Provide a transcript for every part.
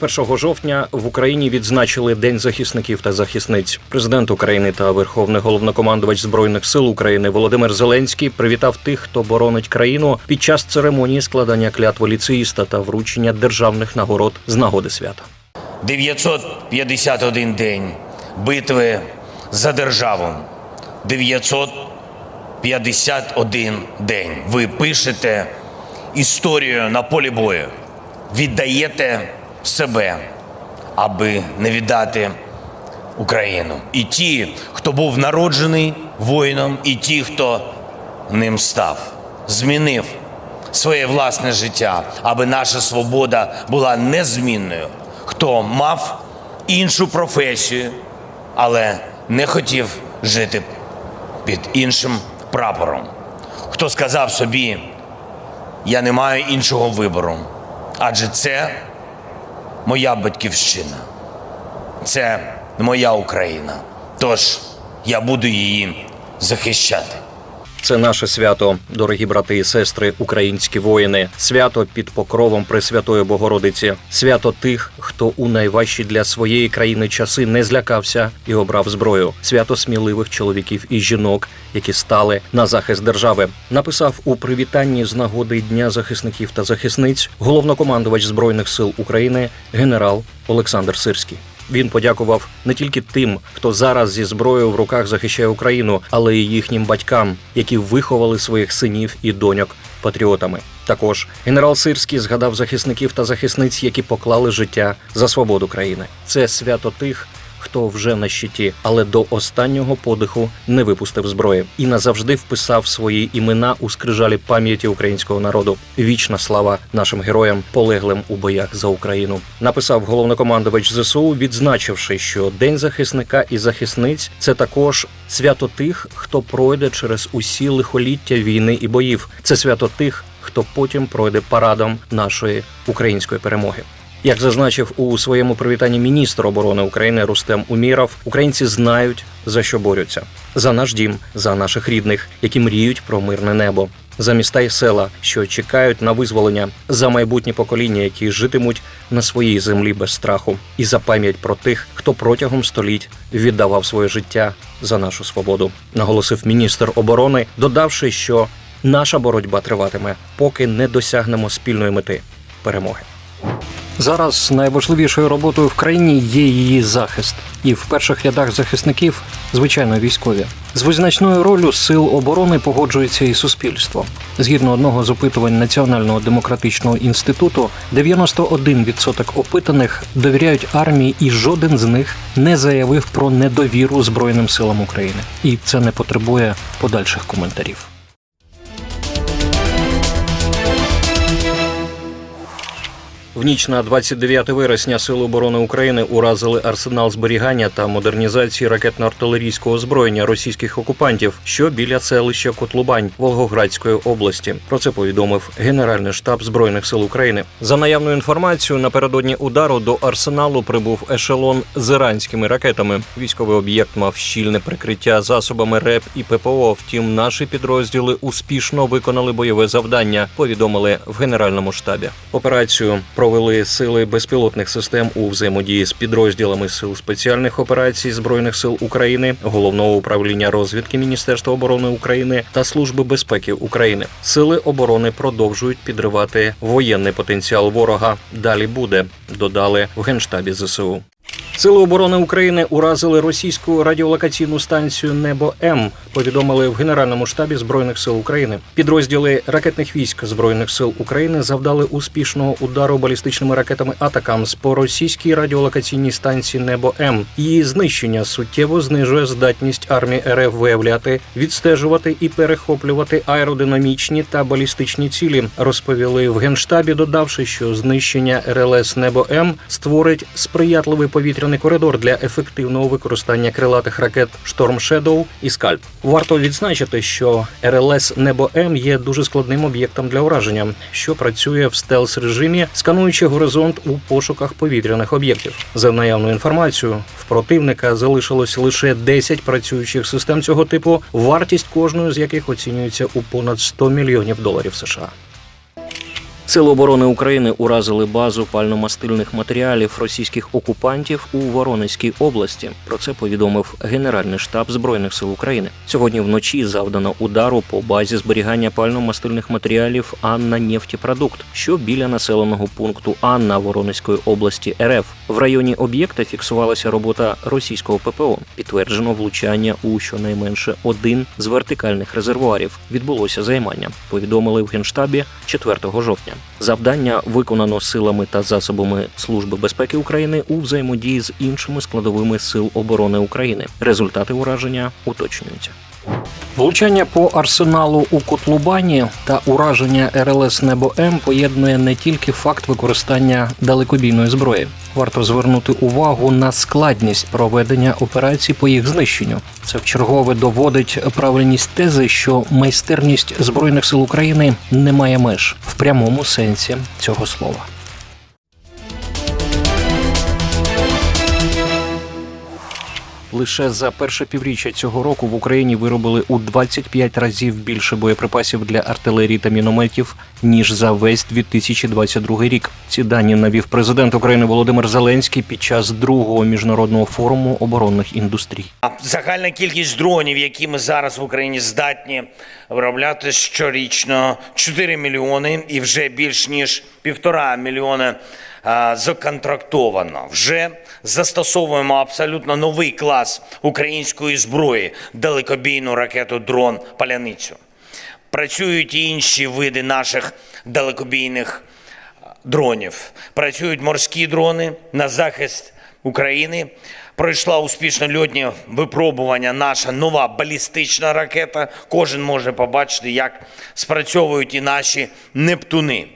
1 жовтня в Україні відзначили День захисників та захисниць. Президент України та Верховний головнокомандувач збройних сил України Володимир Зеленський привітав тих, хто боронить країну під час церемонії складання клятви ліцеїста та вручення державних нагород з нагоди свята. 951 день битви за державу. 951 день. Ви пишете історію на полі бою, віддаєте себе, аби не віддати Україну. І ті, хто був народжений воїном, і ті, хто ним став, змінив своє власне життя, аби наша свобода була незмінною. Хто мав іншу професію, але не хотів жити під іншим прапором. Хто сказав собі, я не маю іншого вибору, адже це моя батьківщина, це моя Україна. Тож я буду її захищати. Це наше свято, дорогі брати і сестри, українські воїни, свято під покровом Пресвятої Богородиці, свято тих, хто у найважчі для своєї країни часи не злякався і обрав зброю, свято сміливих чоловіків і жінок, які стали на захист держави. Написав у привітанні з нагоди Дня захисників та захисниць головнокомандувач збройних сил України генерал Олександр Сирський. Він подякував не тільки тим, хто зараз зі зброєю в руках захищає Україну, але й їхнім батькам, які виховали своїх синів і доньок патріотами. Також генерал Сирський згадав захисників та захисниць, які поклали життя за свободу країни. Це свято тих. Хто вже на щиті, але до останнього подиху не випустив зброї і назавжди вписав свої імена у скрижалі пам'яті українського народу. Вічна слава нашим героям, полеглим у боях за Україну. Написав головнокомандувач ЗСУ, відзначивши, що День захисника і захисниць це також свято тих, хто пройде через усі лихоліття війни і боїв. Це свято тих, хто потім пройде парадом нашої української перемоги. Як зазначив у своєму привітанні міністр оборони України Рустем Уміров, українці знають за що борються: за наш дім, за наших рідних, які мріють про мирне небо, за міста і села, що чекають на визволення, за майбутні покоління, які житимуть на своїй землі без страху, і за пам'ять про тих, хто протягом століть віддавав своє життя за нашу свободу, наголосив міністр оборони, додавши, що наша боротьба триватиме, поки не досягнемо спільної мети перемоги. Зараз найважливішою роботою в країні є її захист, і в перших рядах захисників звичайно військові. З визначною ролью сил оборони погоджується і суспільство. Згідно одного з опитувань Національного демократичного інституту, 91% опитаних довіряють армії, і жоден з них не заявив про недовіру Збройним силам України. І це не потребує подальших коментарів. В ніч на 29 вересня Сили оборони України уразили арсенал зберігання та модернізації ракетно-артилерійського озброєння російських окупантів, що біля селища Котлубань Волгоградської області. Про це повідомив Генеральний штаб збройних сил України. За наявною інформацією, напередодні удару до арсеналу прибув ешелон з іранськими ракетами. Військовий об'єкт мав щільне прикриття засобами РЕП і ППО. Втім, наші підрозділи успішно виконали бойове завдання. Повідомили в генеральному штабі. Операцію провели сили безпілотних систем у взаємодії з підрозділами сил спеціальних операцій збройних сил України, головного управління розвідки Міністерства оборони України та Служби безпеки України. Сили оборони продовжують підривати воєнний потенціал ворога. Далі буде додали в генштабі ЗСУ. Сили оборони України уразили російську радіолокаційну станцію Небо М. Повідомили в Генеральному штабі збройних сил України. Підрозділи ракетних військ збройних сил України завдали успішного удару балістичними ракетами Атакамс по російській радіолокаційній станції Небо М. Її знищення суттєво знижує здатність армії РФ виявляти, відстежувати і перехоплювати аеродинамічні та балістичні цілі. Розповіли в генштабі, додавши, що знищення РЛС Небо М створить сприятливий повітряний коридор для ефективного використання крилатих ракет Шторм Shadow і Скальп. Варто відзначити, що РЛС Небо М є дуже складним об'єктом для ураження, що працює в стелс режимі, скануючи горизонт у пошуках повітряних об'єктів. За наявною інформацією, в противника залишилось лише 10 працюючих систем цього типу, вартість кожної з яких оцінюється у понад 100 мільйонів доларів США. Сили оборони України уразили базу пальномастильних матеріалів російських окупантів у Воронезькій області. Про це повідомив Генеральний штаб збройних сил України. Сьогодні вночі завдано удару по базі зберігання пально-мастильних матеріалів Анна Нефтіпродукт, що біля населеного пункту Анна Воронезької області РФ. В районі об'єкта фіксувалася робота російського ППО. Підтверджено влучання у щонайменше один з вертикальних резервуарів. Відбулося займання. Повідомили в генштабі 4 жовтня. Завдання виконано силами та засобами Служби безпеки України у взаємодії з іншими складовими сил оборони України. Результати ураження уточнюються. Влучання по арсеналу у Котлубані та ураження РЛС Небо М поєднує не тільки факт використання далекобійної зброї. Варто звернути увагу на складність проведення операцій по їх знищенню. Це вчергове доводить правильність тези, що майстерність збройних сил України не має меж в прямому сенсі цього слова. Лише за перше півріччя цього року в Україні виробили у 25 разів більше боєприпасів для артилерії та мінометів ніж за весь 2022 рік. Ці дані навів президент України Володимир Зеленський під час другого міжнародного форуму оборонних індустрій. Загальна кількість дронів, які ми зараз в Україні здатні виробляти щорічно 4 мільйони і вже більш ніж півтора мільйони а, законтрактовано. Вже застосовуємо абсолютно новий клас української зброї далекобійну ракету дрон Паляницю. Працюють і інші види наших далекобійних дронів. Працюють морські дрони на захист України. Пройшла успішно льотні випробування наша нова балістична ракета. Кожен може побачити, як спрацьовують і наші нептуни.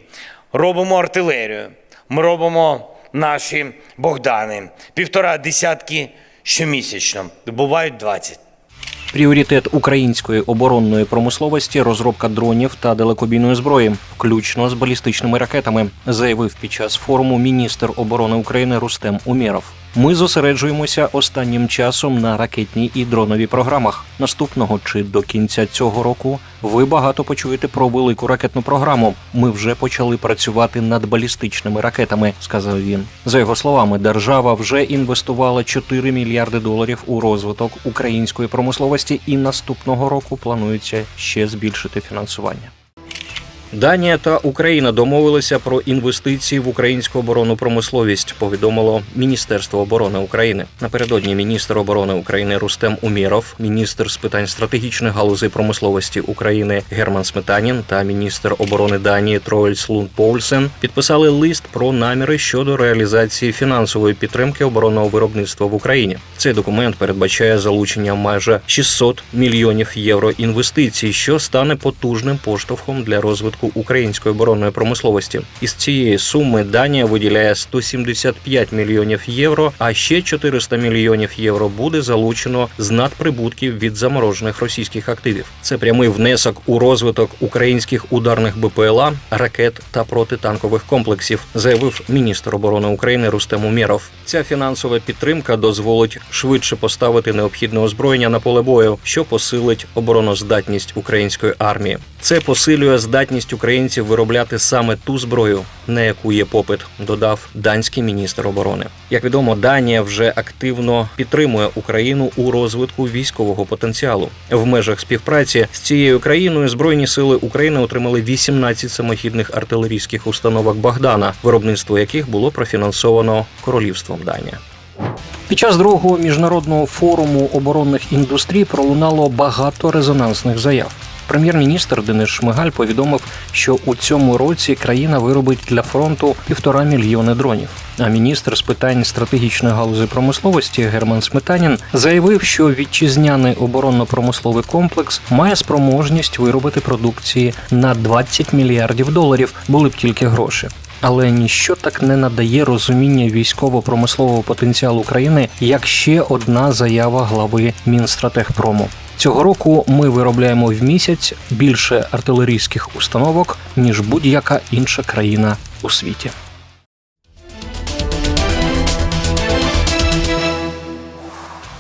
Робимо артилерію. Ми робимо наші Богдани. Півтора десятки щомісячно. Бувають 20. Пріоритет української оборонної промисловості розробка дронів та далекобійної зброї, включно з балістичними ракетами, заявив під час форуму міністр оборони України Рустем Умєров. Ми зосереджуємося останнім часом на ракетній і дроновій програмах. Наступного чи до кінця цього року ви багато почуєте про велику ракетну програму. Ми вже почали працювати над балістичними ракетами, сказав він. За його словами, держава вже інвестувала 4 мільярди доларів у розвиток української промисловості, і наступного року планується ще збільшити фінансування. Данія та Україна домовилися про інвестиції в українську оборонну промисловість. Повідомило Міністерство оборони України. Напередодні міністр оборони України Рустем Умєров, міністр з питань стратегічних галузей промисловості України Герман Сметанін та міністр оборони Данії Троельс Лунд Поульсен підписали лист про наміри щодо реалізації фінансової підтримки оборонного виробництва в Україні. Цей документ передбачає залучення майже 600 мільйонів євро інвестицій, що стане потужним поштовхом для розвитку української оборонної промисловості. Із цієї суми Данія виділяє 175 мільйонів євро, а ще 400 мільйонів євро буде залучено з надприбутків від заморожених російських активів. Це прямий внесок у розвиток українських ударних БПЛА, ракет та протитанкових комплексів, заявив міністр оборони України Рустем Умєров. Ця фінансова підтримка дозволить швидше поставити необхідне озброєння на поле бою, що посилить обороноздатність української армії. Це посилює здатність українців виробляти саме ту зброю, на яку є попит, додав данський міністр оборони. Як відомо, Данія вже активно підтримує Україну у розвитку військового потенціалу. В межах співпраці з цією країною збройні сили України отримали 18 самохідних артилерійських установок Богдана, виробництво яких було профінансовано королівством Данія. Під час другого міжнародного форуму оборонних індустрій пролунало багато резонансних заяв. Прем'єр-міністр Денис Шмигаль повідомив, що у цьому році країна виробить для фронту півтора мільйони дронів. А міністр з питань стратегічної галузі промисловості Герман Сметанін заявив, що вітчизняний оборонно-промисловий комплекс має спроможність виробити продукції на 20 мільярдів доларів, були б тільки гроші. Але ніщо так не надає розуміння військово-промислового потенціалу країни, як ще одна заява глави Мінстратегпрому. Цього року ми виробляємо в місяць більше артилерійських установок ніж будь-яка інша країна у світі.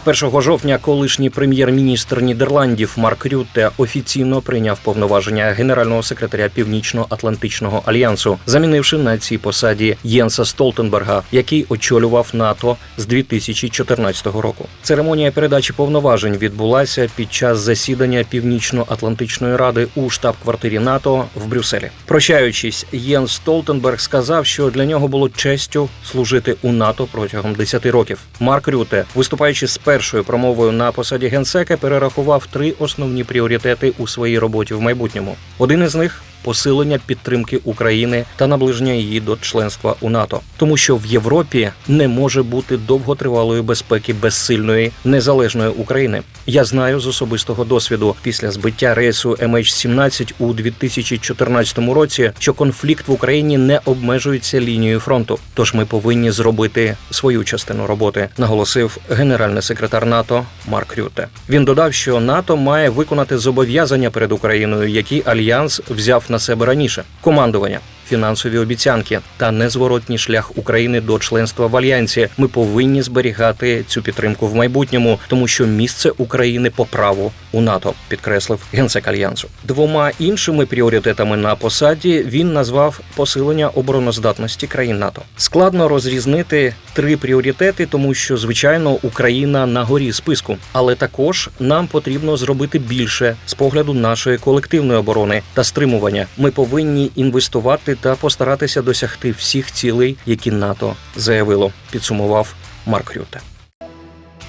1 жовтня колишній прем'єр-міністр Нідерландів Марк Рютте офіційно прийняв повноваження генерального секретаря Північно-Атлантичного альянсу, замінивши на цій посаді Єнса Столтенберга, який очолював НАТО з 2014 року. Церемонія передачі повноважень відбулася під час засідання Північно-Атлантичної ради у штаб-квартирі НАТО в Брюсселі. Прощаючись, Єнс Столтенберг сказав, що для нього було честю служити у НАТО протягом 10 років. Марк Рюте, виступаючи з першою промовою на посаді генсека, перерахував три основні пріоритети у своїй роботі в майбутньому. Один із них посилення підтримки України та наближення її до членства у НАТО, тому що в Європі не може бути довготривалої безпеки без сильної незалежної України. Я знаю з особистого досвіду після збиття рейсу MH17 у 2014 році, що конфлікт в Україні не обмежується лінією фронту. Тож ми повинні зробити свою частину роботи, наголосив генеральний секретар НАТО Марк Рюте. Він додав, що НАТО має виконати зобов'язання перед Україною, які альянс взяв на себе раніше: командування. Фінансові обіцянки та незворотній шлях України до членства в альянсі. Ми повинні зберігати цю підтримку в майбутньому, тому що місце України по праву у НАТО, підкреслив генсек альянсу. Двома іншими пріоритетами на посаді він назвав посилення обороноздатності країн НАТО. Складно розрізнити три пріоритети, тому що звичайно Україна на горі списку, але також нам потрібно зробити більше з погляду нашої колективної оборони та стримування. Ми повинні інвестувати та постаратися досягти всіх цілей, які НАТО заявило. Підсумував Марк Рюте.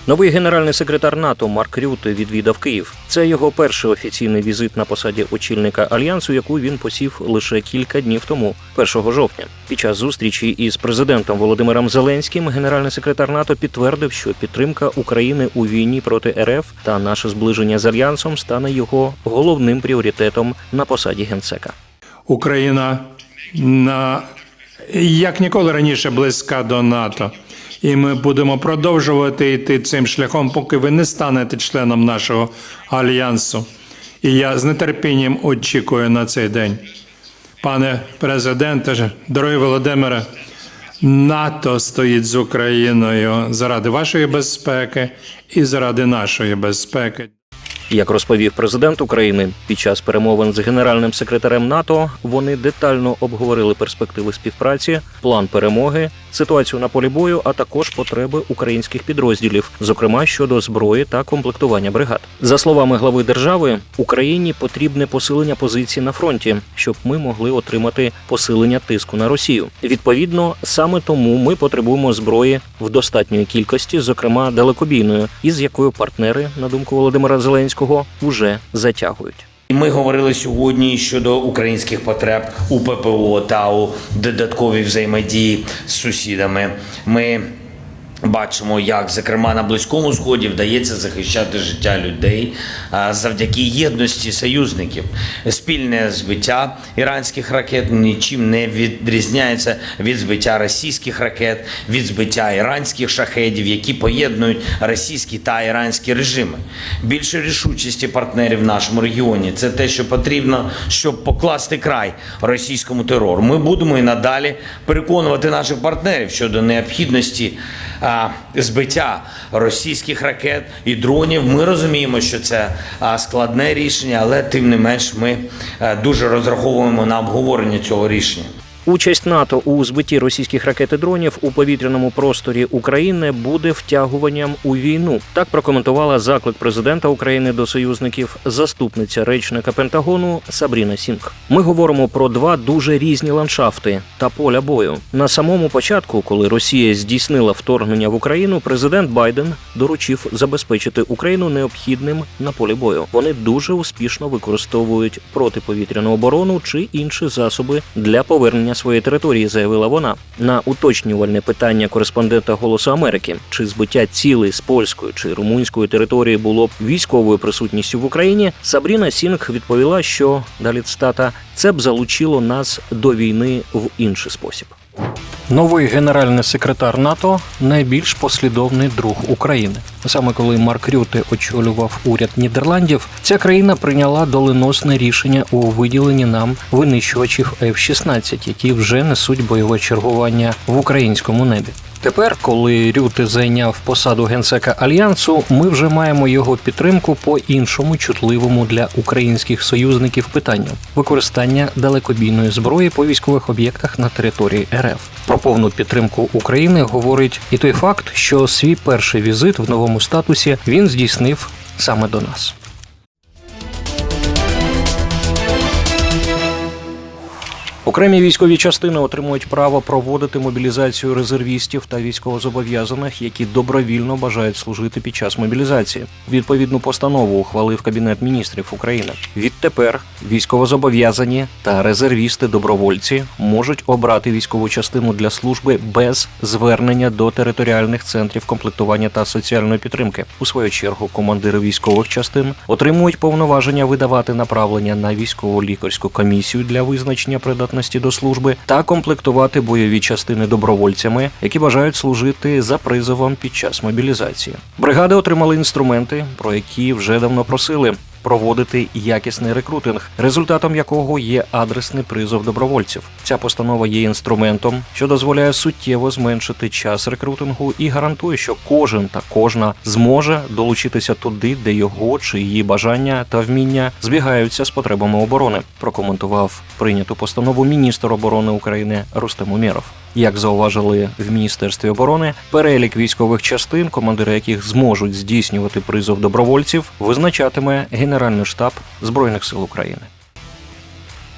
Новий генеральний секретар НАТО Марк Рюте відвідав Київ. Це його перший офіційний візит на посаді очільника альянсу, яку він посів лише кілька днів тому, 1 жовтня. Під час зустрічі із президентом Володимиром Зеленським генеральний секретар НАТО підтвердив, що підтримка України у війні проти РФ та наше зближення з альянсом стане його головним пріоритетом на посаді генсека. Україна на як ніколи раніше близька до НАТО. І ми будемо продовжувати йти цим шляхом, поки ви не станете членом нашого альянсу. І я з нетерпінням очікую на цей день. Пане президенте, дорогий Володимире, НАТО стоїть з Україною заради вашої безпеки і заради нашої безпеки. Як розповів президент України під час перемовин з генеральним секретарем НАТО, вони детально обговорили перспективи співпраці, план перемоги, ситуацію на полі бою, а також потреби українських підрозділів, зокрема щодо зброї та комплектування бригад. За словами глави держави, Україні потрібне посилення позицій на фронті, щоб ми могли отримати посилення тиску на Росію. Відповідно, саме тому ми потребуємо зброї в достатньої кількості, зокрема далекобійної, із якою партнери, на думку Володимира Зеленського, уже затягують. Ми говорили сьогодні щодо українських потреб у ППО та у додатковій взаємодії з сусідами. Ми бачимо, як зокрема на близькому сході вдається захищати життя людей завдяки єдності союзників. Спільне збиття іранських ракет нічим не відрізняється від збиття російських ракет, від збиття іранських шахедів, які поєднують російські та іранські режими. Більше рішучості партнерів в нашому регіоні це те, що потрібно, щоб покласти край російському терору. Ми будемо і надалі переконувати наших партнерів щодо необхідності збиття російських ракет і дронів. Ми розуміємо, що це складне рішення, але тим не менш ми дуже розраховуємо на обговорення цього рішення. Участь НАТО у збитті російських ракет і дронів у повітряному просторі України буде втягуванням у війну. Так прокоментувала заклик президента України до союзників заступниця речника Пентагону Сабріна Сінг. Ми говоримо про два дуже різні ландшафти та поля бою. На самому початку, коли Росія здійснила вторгнення в Україну, президент Байден доручив забезпечити Україну необхідним на полі бою. Вони дуже успішно використовують протиповітряну оборону чи інші засоби для повернення своєї території, заявила вона. На уточнювальне питання кореспондента Голосу Америки, чи збиття цілей з польської чи румунської території було б військовою присутністю в Україні, Сабріна Сінг відповіла, що далі цитата це б залучило нас до війни в інший спосіб. Новий генеральний секретар НАТО найбільш послідовний друг України. Саме коли Марк Рюте очолював уряд Нідерландів, ця країна прийняла доленосне рішення у виділенні нам винищувачів F-16, які вже несуть бойове чергування в українському небі. Тепер, коли Рюте зайняв посаду генсека альянсу, ми вже маємо його підтримку по іншому чутливому для українських союзників питанню використання далекобійної зброї по військових об'єктах на території РФ. Про повну підтримку України говорить і той факт, що свій перший візит в новому статусі він здійснив саме до нас. Окремі військові частини отримують право проводити мобілізацію резервістів та військовозобов'язаних, які добровільно бажають служити під час мобілізації. Відповідну постанову ухвалив Кабінет міністрів України. Відтепер військовозобов'язані та резервісти-добровольці можуть обрати військову частину для служби без звернення до територіальних центрів комплектування та соціальної підтримки. У свою чергу командири військових частин отримують повноваження видавати направлення на військово лікарську комісію для визначення придатності до служби та комплектувати бойові частини добровольцями, які бажають служити за призовом під час мобілізації. Бригади отримали інструменти, про які вже давно просили. Проводити якісний рекрутинг, результатом якого є адресний призов добровольців. Ця постанова є інструментом, що дозволяє суттєво зменшити час рекрутингу і гарантує, що кожен та кожна зможе долучитися туди, де його чи її бажання та вміння збігаються з потребами оборони. Прокоментував прийняту постанову міністр оборони України Рустем Умєров. Як зауважили в міністерстві оборони, перелік військових частин, командири яких зможуть здійснювати призов добровольців, визначатиме Генеральний штаб збройних сил України.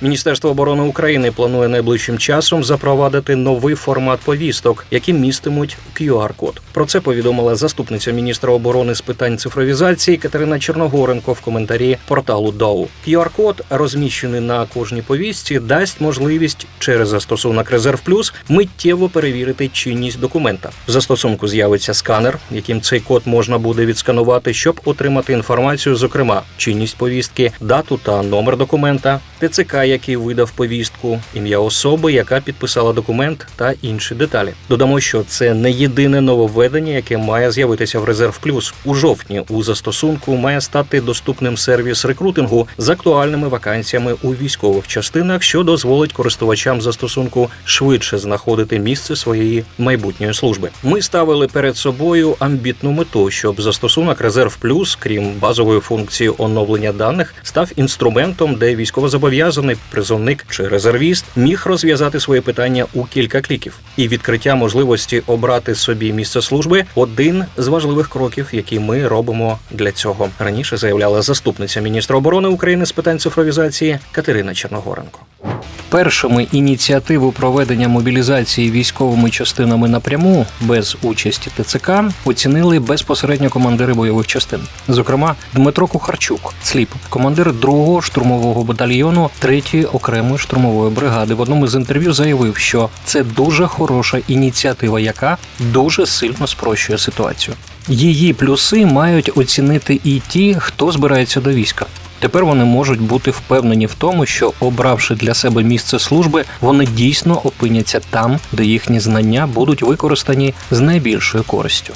Міністерство оборони України планує найближчим часом запровадити новий формат повісток, які містимуть QR-код. Про це повідомила заступниця міністра оборони з питань цифровізації Катерина Черногоренко в коментарі порталу DOW. QR-код, розміщений на кожній повістці, дасть можливість через застосунок Резерв Плюс миттєво перевірити чинність документа. В застосунку з'явиться сканер, яким цей код можна буде відсканувати, щоб отримати інформацію, зокрема чинність повістки, дату та номер документа, ТЦК, який видав повістку, ім'я особи, яка підписала документ та інші деталі. Додамо, що це не єдине нововведення, яке має з'явитися в Резерв Плюс. У жовтні у застосунку має стати доступним сервіс рекрутингу з актуальними вакансіями у військових частинах, що дозволить користувачам застосунку швидше знаходити місце своєї майбутньої служби. Ми ставили перед собою амбітну мету, щоб застосунок Резерв Плюс, крім базової функції оновлення даних, став інструментом, де військовозобов'язаний призовник чи резервіст міг розв'язати своє питання у кілька кліків. І відкриття можливості обрати собі місце служби один з важливих кроків, які ми робимо для цього. Раніше заявляла заступниця міністра оборони України з питань цифровізації Катерина Черногоренко. Першими ініціативу проведення мобілізації військовими частинами напряму без участі ТЦК оцінили безпосередньо командири бойових частин. Зокрема, Дмитро Кухарчук, сліп, командир 2-го штурмового батальйону 3-ї окремої штурмової бригади, в одному з інтерв'ю заявив, що це дуже хороша ініціатива, яка дуже сильно спрощує ситуацію. Її плюси мають оцінити і ті, хто збирається до війська. Тепер вони можуть бути впевнені в тому, що обравши для себе місце служби, вони дійсно опиняться там, де їхні знання будуть використані з найбільшою користю.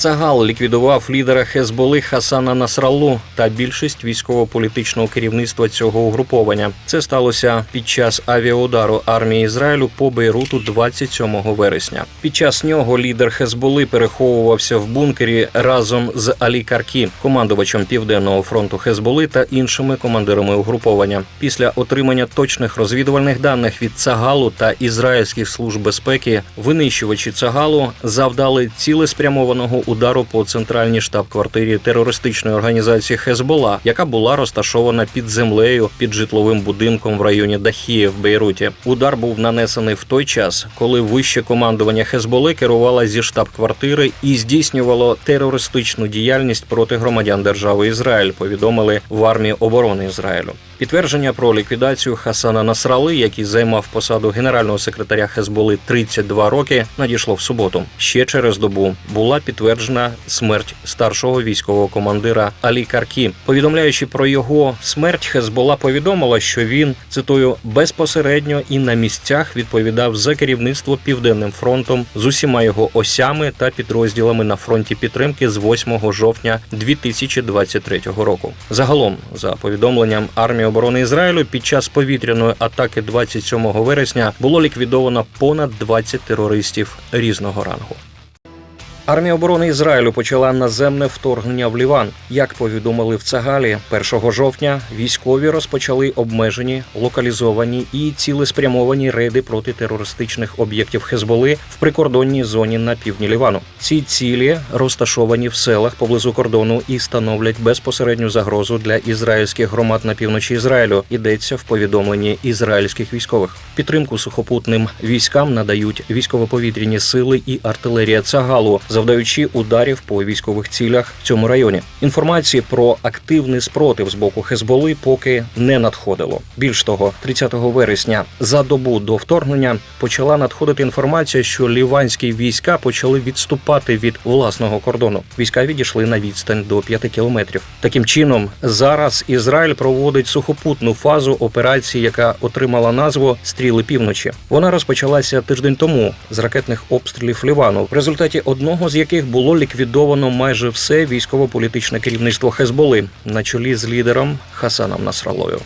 Цагал ліквідував лідера Хезболи Хасана Насраллу та більшість військово-політичного керівництва цього угруповання. Це сталося під час авіаудару армії Ізраїлю по Бейруту 27 вересня. Під час нього лідер Хезболи переховувався в бункері разом з Алі Каркі, командувачем південного фронту Хезболи та іншими командирами угруповання. Після отримання точних розвідувальних даних від Цагалу та ізраїльських служб безпеки винищувачі Цагалу завдали цілеспрямованого удару по центральній штаб-квартирі терористичної організації Хезбола, яка була розташована під землею під житловим будинком в районі Дахіє в Бейруті. Удар був нанесений в той час, коли вище командування Хезболи керувало зі штаб-квартири і здійснювало терористичну діяльність проти громадян держави Ізраїль. Повідомили в армії оборони Ізраїлю. Підтвердження про ліквідацію Хасана Насрали, який займав посаду генерального секретаря Хезболи 32 роки, надійшло в суботу. Ще через добу була підтверджена смерть старшого військового командира Алі Каркі. Повідомляючи про його смерть, Хезбола повідомила, що він цитую безпосередньо і на місцях відповідав за керівництво південним фронтом з усіма його осями та підрозділами на фронті підтримки з 8 жовтня 2023 року. Загалом, за повідомленням армії оборони Ізраїлю під час повітряної атаки 27 вересня було ліквідовано понад 20 терористів різного рангу. Армія оборони Ізраїлю почала наземне вторгнення в Ліван. Як повідомили в Цагалі, 1 жовтня військові розпочали обмежені, локалізовані і цілеспрямовані рейди проти терористичних об'єктів Хезболи в прикордонній зоні на півдні Лівану. Ці цілі розташовані в селах поблизу кордону і становлять безпосередню загрозу для ізраїльських громад на півночі Ізраїлю. Йдеться в повідомленні ізраїльських військових. Підтримку сухопутним військам надають військово-повітряні сили і артилерія Цагалу, завдаючи ударів по військових цілях в цьому районі. Інформації про активний спротив з боку Хезболи поки не надходило. Більш того, 30 вересня за добу до вторгнення почала надходити інформація, що ліванські війська почали відступати від власного кордону. Війська відійшли на відстань до 5 кілометрів. Таким чином, зараз Ізраїль проводить сухопутну фазу операції, яка отримала назву Стріли півночі. Вона розпочалася тиждень тому з ракетних обстрілів Лівану, в результаті одного з яких було ліквідовано майже все військово-політичне керівництво Хезболи на чолі з лідером Хасаном Насралою.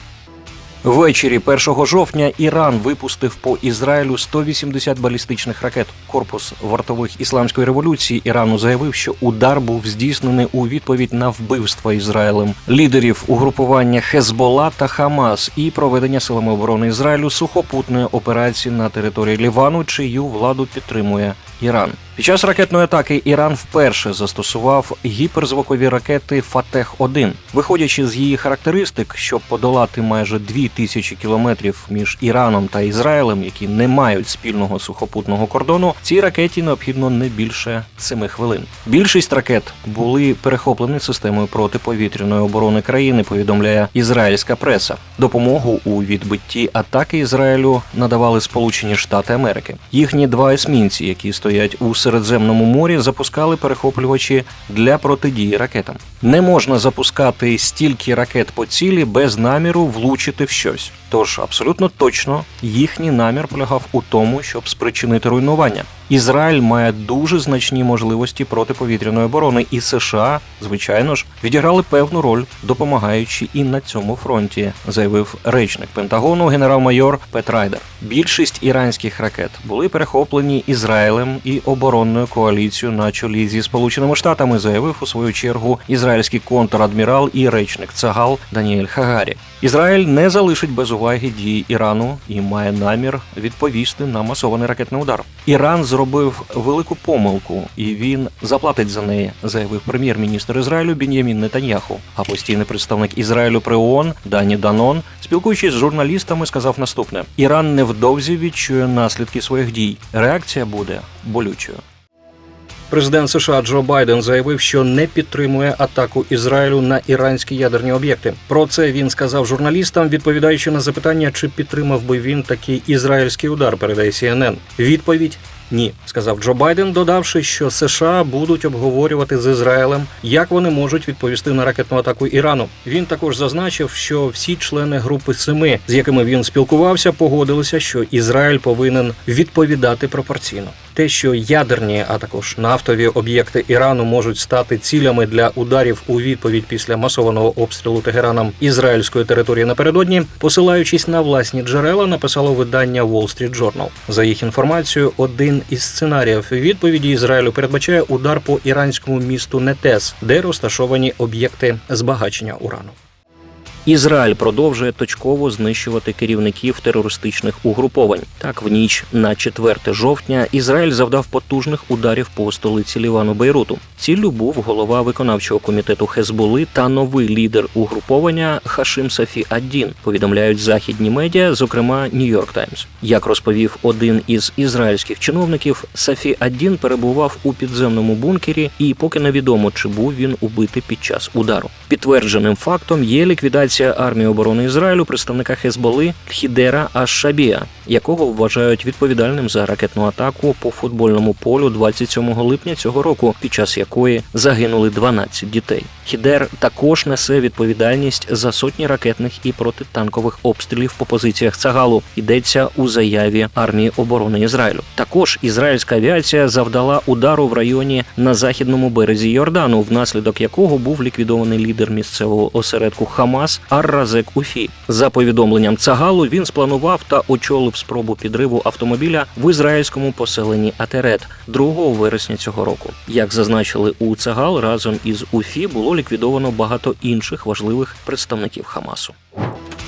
Ввечері 1 жовтня Іран випустив по Ізраїлю 180 балістичних ракет. Корпус вартових ісламської революції Ірану заявив, що удар був здійснений у відповідь на вбивство Ізраїлем лідерів угрупування Хезбола та Хамас і проведення силами оборони Ізраїлю сухопутної операції на території Лівану, чию владу підтримує Іран. Під час ракетної атаки Іран вперше застосував гіперзвукові ракети Фатех 1 виходячи з її характеристик, щоб подолати майже дві тисячі кілометрів між Іраном та Ізраїлем, які не мають спільного сухопутного кордону. Цій ракеті необхідно не більше семи хвилин. Більшість ракет були перехоплені системою протиповітряної оборони країни. Повідомляє ізраїльська преса. Допомогу у відбитті атаки Ізраїлю надавали Сполучені Штати Америки. Їхні два есмінці, які стоять у Середземному морі, запускали перехоплювачі для протидії ракетам. Не можна запускати стільки ракет по цілі без наміру влучити в щось. Тож абсолютно точно їхній намір полягав у тому, щоб спричинити руйнування. Ізраїль має дуже значні можливості протиповітряної оборони, і США, звичайно ж, відіграли певну роль, допомагаючи і на цьому фронті, заявив речник Пентагону генерал-майор Пет Райдер. Більшість іранських ракет були перехоплені Ізраїлем і оборонною коаліцією на чолі зі Сполученими Штатами, заявив у свою чергу ізраїльський контрадмірал і речник Цагал Даніель Хагарі. Ізраїль не залишить без уваги дії Ірану і має намір відповісти на масований ракетний удар. Іран зробив велику помилку, і він заплатить за неї, заявив прем'єр-міністр Ізраїлю Бін'ямін Нетаньяху. А постійний представник Ізраїлю при ООН Дані Данон, спілкуючись з журналістами, сказав наступне: Іран невдовзі відчує наслідки своїх дій. Реакція буде болючою. Президент США Джо Байден заявив, що не підтримує атаку Ізраїлю на іранські ядерні об'єкти. Про це він сказав журналістам, відповідаючи на запитання, чи підтримав би він такий ізраїльський удар. Передає CNN. Відповідь. Ні, сказав Джо Байден, додавши, що США будуть обговорювати з Ізраїлем, як вони можуть відповісти на ракетну атаку Ірану. Він також зазначив, що всі члени групи семи, з якими він спілкувався, погодилися, що Ізраїль повинен відповідати пропорційно. Те, що ядерні, а також нафтові об'єкти Ірану можуть стати цілями для ударів у відповідь після масованого обстрілу Тегераном ізраїльської території напередодні, посилаючись на власні джерела, написало видання Wall Street Journal. За їх інформацією, один із сценаріїв відповіді Ізраїлю передбачає удар по іранському місту Нетес, де розташовані об'єкти збагачення урану. Ізраїль продовжує точково знищувати керівників терористичних угруповань. Так, в ніч на 4 жовтня Ізраїль завдав потужних ударів по столиці Лівану Бейруту. Ціллю був голова виконавчого комітету Хезболи та новий лідер угруповання Хашим Сафі Аддін. Повідомляють західні медіа, зокрема Нью-Йорк Таймс. Як розповів один із ізраїльських чиновників, Сафі Аддін перебував у підземному бункері, і поки невідомо, чи був він убитий під час удару. Підтвердженим фактом є ліквідація армії оборони Ізраїлю представника Хезболи Хідера Аш-Шабія, якого вважають відповідальним за ракетну атаку по футбольному полю 27 липня цього року, під час якої загинули 12 дітей. Хідер також несе відповідальність за сотні ракетних і протитанкових обстрілів по позиціях Цагалу. Йдеться у заяві армії оборони Ізраїлю. Також ізраїльська авіація завдала удару в районі на західному березі Йордану, внаслідок якого був ліквідований лідер місцевого осередку Хамас Ар-Разек Уфі. За повідомленням Цагалу, він спланував та очолив спробу підриву автомобіля в ізраїльському поселенні Атерет 2 вересня цього року. Як зазначили у Цагал, разом із Уфі було ліквідовано багато інших важливих представників Хамасу.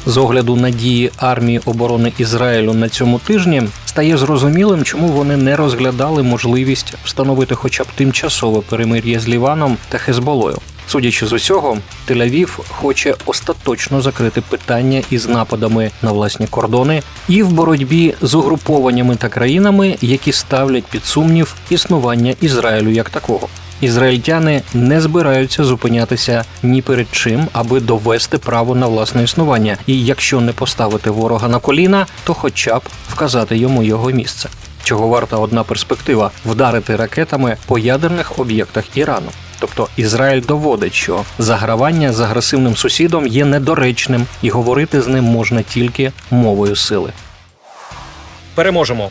З огляду на дії армії оборони Ізраїлю на цьому тижні стає зрозумілим, чому вони не розглядали можливість встановити хоча б тимчасове перемир'я з Ліваном та Хезболою. Судячи з усього, Тель-Авів хоче остаточно закрити питання із нападами на власні кордони і в боротьбі з угрупованнями та країнами, які ставлять під сумнів існування Ізраїлю як такого. Ізраїльтяни не збираються зупинятися ні перед чим, аби довести право на власне існування. І якщо не поставити ворога на коліна, то хоча б вказати йому його місце. Чого варта одна перспектива вдарити ракетами по ядерних об'єктах Ірану. Тобто Ізраїль доводить, що загравання з агресивним сусідом є недоречним, і говорити з ним можна тільки мовою сили. Переможемо.